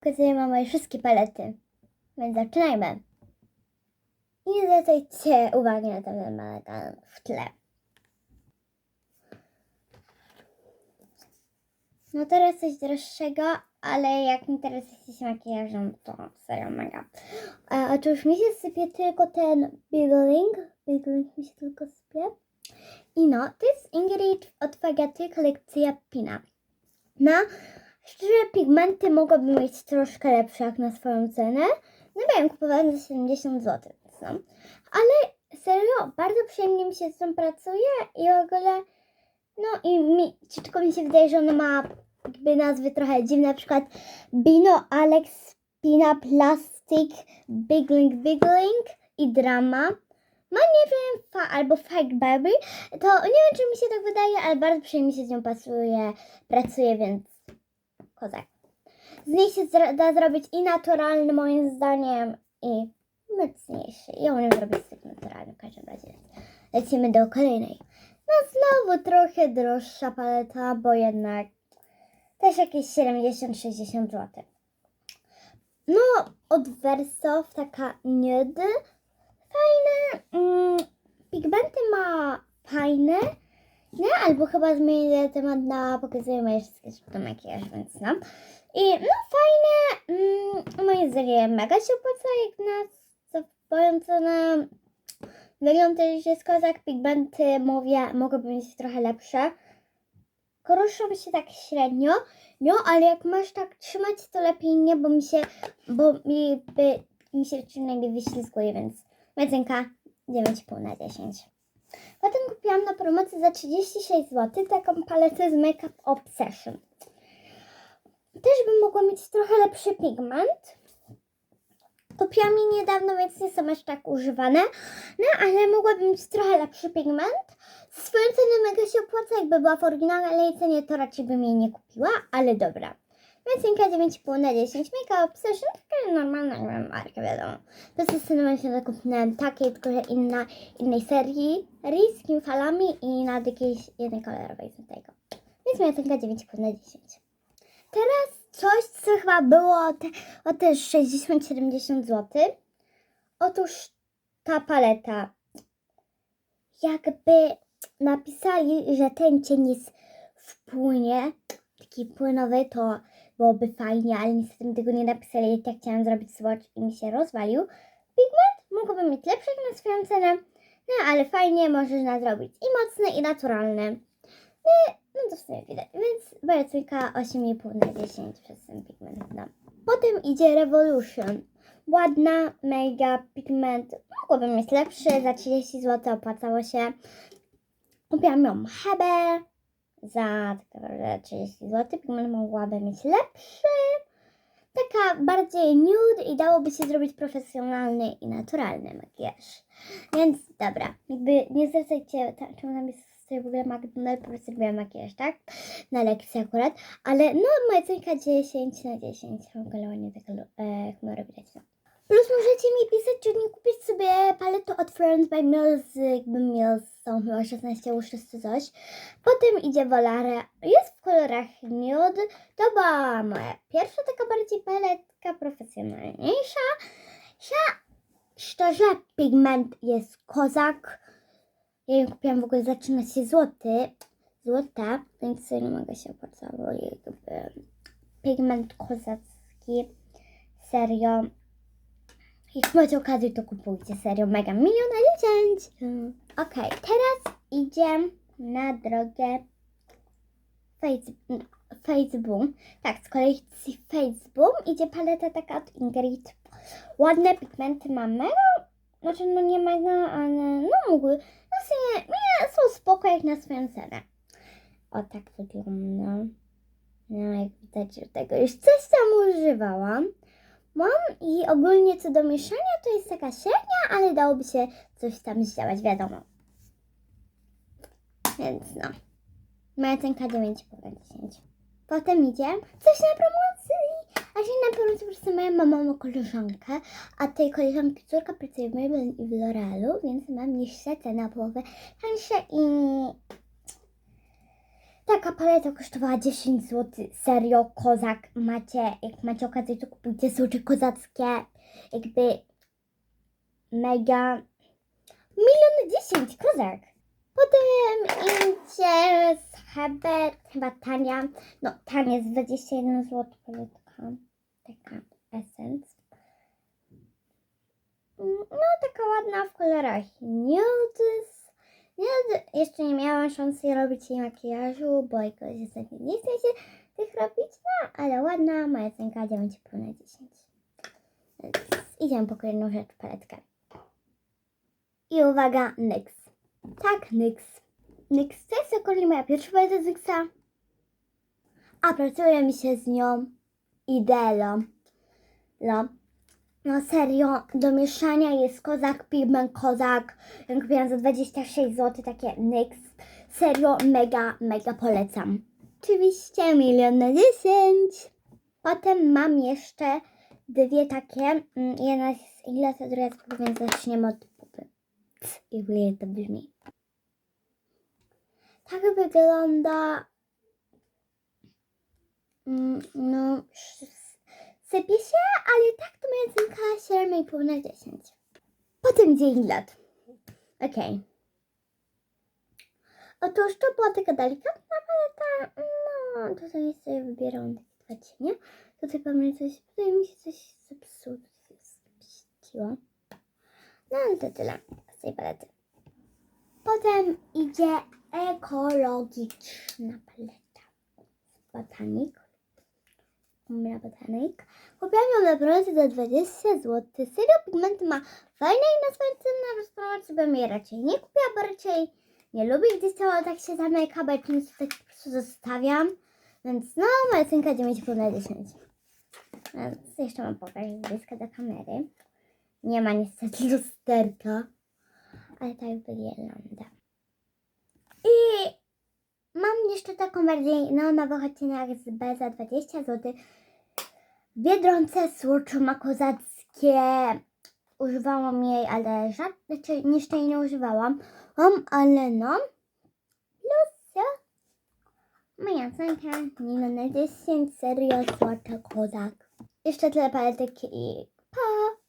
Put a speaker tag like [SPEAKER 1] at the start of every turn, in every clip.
[SPEAKER 1] Pokazuję Wam moje wszystkie palety. Więc zaczynajmy. I nie zwracajcie uwagi na ten malegan w tle. No teraz coś droższego, ale jak interesujecie się makijażem, to serio mega. Otóż mi się sypie tylko ten Bigling. Bigling mi się tylko sypie. I no, to jest Ingrid od Fagaty kolekcja Pina. No, szczerze pigmenty mogłabym mieć troszkę lepsze jak na swoją cenę. No ją kupowałam za 70 zł. No. Ale serio, bardzo przyjemnie mi się z tą pracuje i w ogóle no i mi, ci- tylko mi się wydaje, że ona ma jakby nazwy trochę dziwne, na przykład Bino Alex Pina Plastic Bigling Bigling i Drama. Ma nie wiem, fa, albo Fake Baby. To nie wiem, czy mi się tak wydaje, ale bardzo przyjemnie się z nią pasuje, pracuje, więc kozak. Z niej się da zrobić i naturalny moim zdaniem i mocniejszy. I on zrobić tak naturalny w każdym razie. Lecimy do kolejnej. No znowu trochę droższa paleta, bo jednak też jakieś 70-60 zł. No, od Verso taka nude. Fajne. Mm, pigmenty ma fajne. No, albo chyba zmienię temat na pokazuję moje wszystkie sztuki makijaż, więc no. I no fajne. Mm, moje zdaniem mega się opłaca jak na co co na wygląd też jest kozak. Pigmenty mówię mogłyby być trochę lepsze. Koruszą się tak średnio, no ale jak masz tak trzymać to lepiej nie, bo mi się, bo mi, by, mi się czym najmniej wyślizguje, więc medynka 9,5 na 10. Potem kupiłam na promocji za 36 zł taką paletę z Makeup Obsession. Też bym mogła mieć trochę lepszy pigment. Kupiłam je niedawno, więc nie są aż tak używane. No, ale mogłabym mieć trochę lepszy pigment. Za swoją cenę mega się opłaca, jakby była w oryginalnej cenie, to raczej bym jej nie kupiła, ale dobra. Więc cenka 9,5 na 10. Makeup Obsession, taka normalna, marka, wiadomo. Zastanawiam się na kupnę takiej, tylko że inna, innej serii, z falami i nad jakiejś jednej kolorowej z tego. Więc moja cenka 9,5 na 10. Teraz coś, co chyba było te, o też 60-70 zł. Otóż ta paleta. Jakby napisali, że ten cień jest w płynie, taki płynowy, to byłoby fajnie, ale niestety tego nie napisali, tak chciałam zrobić swatch i mi się rozwalił. Pigment mógłbym mieć lepszy jak na swoją cenę, no ale fajnie możesz na zrobić i mocny i naturalny. No, no to w sumie widać, więc barycujka 8,5 na 10 przez ten pigment. No. Potem idzie Revolution. Ładna, mega pigment. Mogłabym mieć lepszy, za 30 zł opłacało się. Kupiłam ją Hebe za tak naprawdę 30 zł. Pigment mogłabym mieć lepszy. Taka bardziej nude i dałoby się zrobić profesjonalny i naturalny makijaż. Więc dobra, jakby nie zwracajcie, ta- czemu tam jest sobie w ogóle McDonald's, po robiłam makijaż, tak? Na lekcji akurat. Ale no, moja cenka 10 na 10. W ogóle ładnie taka e, widać. No. Plus możecie mi pisać, czy nie kupić sobie paletu od Friends by Mills, jakby Mills są chyba 16 łóż czy coś. Potem idzie Volare, jest w kolorach nude. To była moja pierwsza taka bardziej paletka profesjonalniejsza. Sza, szczerze, pigment jest kozak. Ja ją kupiłam w ogóle za 13 zł. Złota, więc nie mogę się opłacało, bo jakby pigment kozacki. Serio. Jak macie okazję, to kupujcie. Serio, mega milion na 10. Mm. Okej, teraz idzie na drogę Face- Facebook. Tak, z kolekcji Facebook idzie paleta taka od Ingrid. Ładne pigmenty ma mega, znaczy no nie mega, ale no mogły, no w sumie nie, są spoko jak na swoją cenę. O tak wygląda. No jak widać, tego już coś tam używałam. Mam i ogólnie co do mieszania to jest taka średnia, ale dałoby się coś tam zdziałać, wiadomo. Więc no. Moja cenka 9,5 na 10. Potem idzie coś na promocji. A się na promocji po prostu moja mama ma koleżankę, a tej koleżanki córka pracuje w Maybelline i w L'Orealu, więc mam niższe ceny na połowę tańsze i Taka paleta kosztowała 10 zł. Serio, kozak. Macie, jak macie okazję, to kupujcie soczy kozackie. Jakby mega milion dziesięć kozak. Potem idzie Hebet, chyba tania. No, tania jest 21 zł paletka. Taka Essence. No, taka ładna w kolorach Nudes. Nude. Jeszcze nie miałam szansy robić jej makijażu, bo jakoś ostatnio nie chcę się tych robić, no, ale ładna, moja cenka 9,5 na 10. Więc idziemy po kolejną rzecz, paletkę. I uwaga, NYX. Tak, NYX. NYX to jest akurat moja pierwsza paleta z NYXa. A pracuje mi się z nią idealną. No. No serio, do mieszania jest kozak, pigment kozak. Ja kupiłam za 26 zł takie NYX. Serio, mega, mega polecam. Oczywiście milion na 10. Potem mam jeszcze dwie takie. mm, Jedna jest ile to druga jest więc zaczniemy od pupy. I w ogóle to brzmi. Tak wygląda. Mm, No, sypie się, ale tak to moja cenka 7,5 na 10. Potem idzie Inlet. Okej. Otóż to była taka delikatna paleta. No, tutaj sobie wybieram takie dwa cienie. Tutaj pewnie coś, tutaj mi się coś zepsuło, spiściło. No ale to tyle z tej palety. Potem idzie ekologiczna paleta. Botanik. Umra botanik. Kupiłam ją na promocji za 20 zł. Serio pigmenty ma fajne i na swoją cenę rozpromocji bym je raczej nie kupiła, bo raczej nie lubię, gdy ciało tak się zamyka, bo ja tak po prostu zostawiam. Więc no, moja cenka 9,5 na 10. Więc jeszcze mam pokazać z bliska do kamery. Nie ma niestety lusterka, ale tak wygląda. I mam jeszcze taką bardziej neonową odcieniach z B za 20 zł. Biedronce słodczo ma kozackie. Używałam jej, ale żadne, znaczy jeszcze jej nie używałam. Um, ale no. Plus, ja. Moja cenka, nie na 10, serio, słodka kozak. Jeszcze tyle paletek i pa.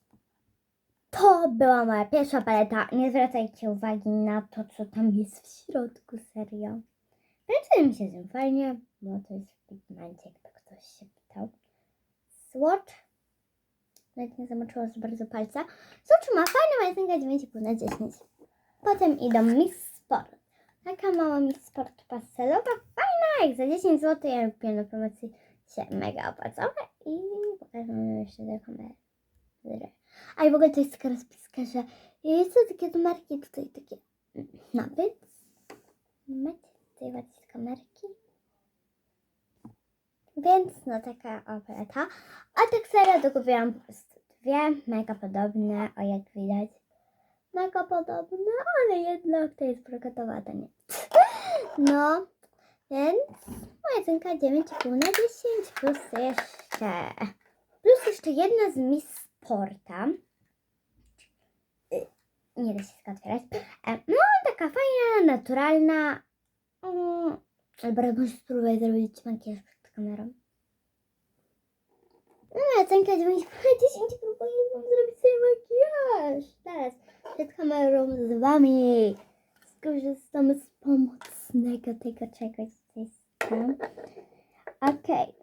[SPEAKER 1] To była moja pierwsza paleta. Nie zwracajcie uwagi na to, co tam jest w środku, serio. Pracuje mi się z fajnie, bo to jest w pigmencie, jakby ktoś się pytał. Swatch. Nawet nie zamoczyło za bardzo palca. Swatch ma fajną jedynkę 9,5 na 10. Potem idą Miss Sport. Taka mała Miss Sport pastelowa, fajna, jak za 10 zł. Ja kupiłam na promocji się mega opłacowe i pokażę jeszcze do kamery. A i w ogóle to jest taka rozpiska, że jest to takie numerki tutaj takie nabyt. Macie tutaj ładnie kamerki. Więc no taka opereta. A tak serio to kupiłam po prostu dwie, mega podobne, o jak widać. Mega podobne, ale jednak to jest brokatowa, nie. No, więc moja cenka 9,5 na 10 plus jeszcze plus jeszcze jedna z Miss Sporta. Nie da się tego otwierać. E, No, taka fajna, naturalna. Mm, Albo może spróbuję zrobić makijaż przed kamerą. No, moja cenka 9 na 10 próbuję wam zrobić sobie makijaż. Teraz przed kamerą z wami. Skorzystamy z pomocnego tego czegoś tam. Okej.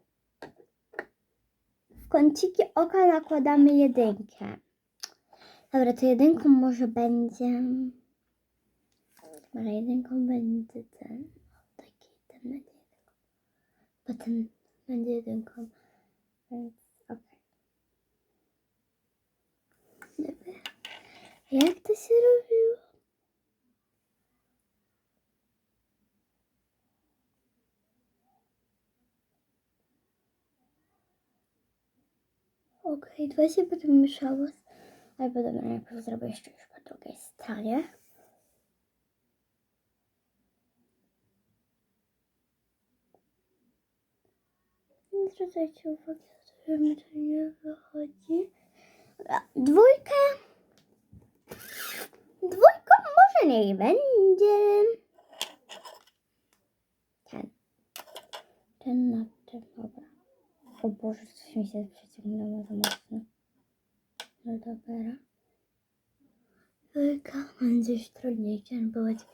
[SPEAKER 1] W kąciki oka nakładamy jedynkę. Dobra, to jedynką może będzie... Może jedynką będzie ten... Taki, ten będzie jedynką. Potem będzie jedynką. Więc okej. Dobra. Jak to się robiło? Okej, dwa się potem mieszało. Albo dobra, najpierw zrobię jeszcze już po drugiej stronie. Nie zwracajcie uwagi że mi to nie wychodzi. Dwójkę. Dwójką może niech będzie. Ten. Ten na ten, dobra. O Boże, coś mi się przeciągnęło za mocno. No dobra. Dwójka będzie trudniejsza, bo będzie...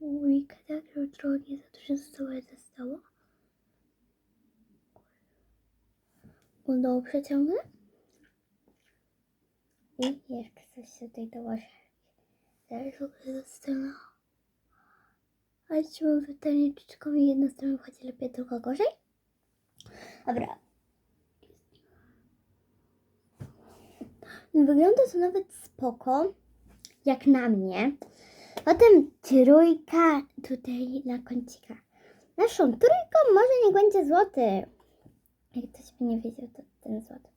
[SPEAKER 1] Dwójka tak trudnie za to, że zostało, zostało. Udało przeciągnę. I jeszcze coś tutaj dołożę. Zaraz ogóle zastanę. Ale czy mam pytanie, czy tylko jedna strona wychodzi lepiej, tylko gorzej? Dobra. Wygląda to nawet spoko, jak na mnie. Potem trójka tutaj na kącikach. Naszą trójką może nie będzie złoty. Jak ktoś by nie wiedział, to ten złoty.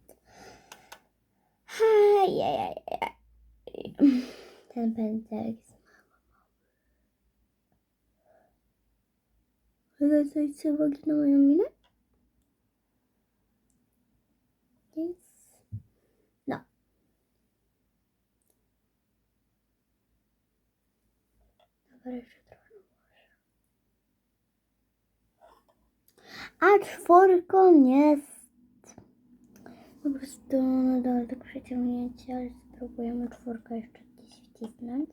[SPEAKER 1] Ten pędzelek jest mały. Zwracajcie uwagę na moją minę. Więc... No. Dobra, jeszcze trochę A czwórką jest po prostu nadal do przeciągnięcia, ale spróbujemy czwórkę jeszcze gdzieś wcisnąć.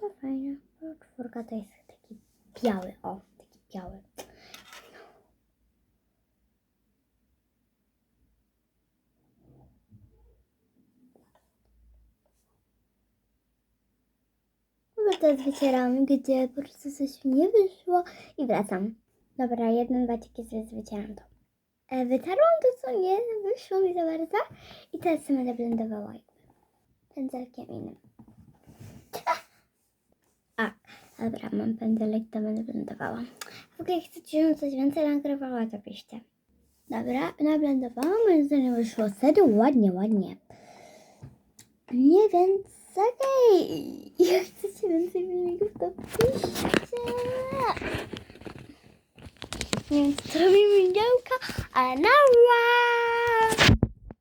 [SPEAKER 1] To fajnie, bo czwórka to jest taki biały, o, taki biały. Dobra, teraz wycieram, gdzie po prostu coś mi nie wyszło i wracam. Dobra, jeden bacik jest, to. E, wytarłam to, co nie wyszło mi za bardzo i teraz będę blendowała jakby pędzelkiem innym. A, dobra, mam pędzelek, to będę blendowała. W ogóle jak chcecie, coś więcej nagrywała, to piszcie. Dobra, nablendowałam, moim zdaniem wyszło serio ładnie, ładnie. Nie więc okej, jak chcecie więcej filmików, to piszcie. Nie wiem, co robimy działka, ale na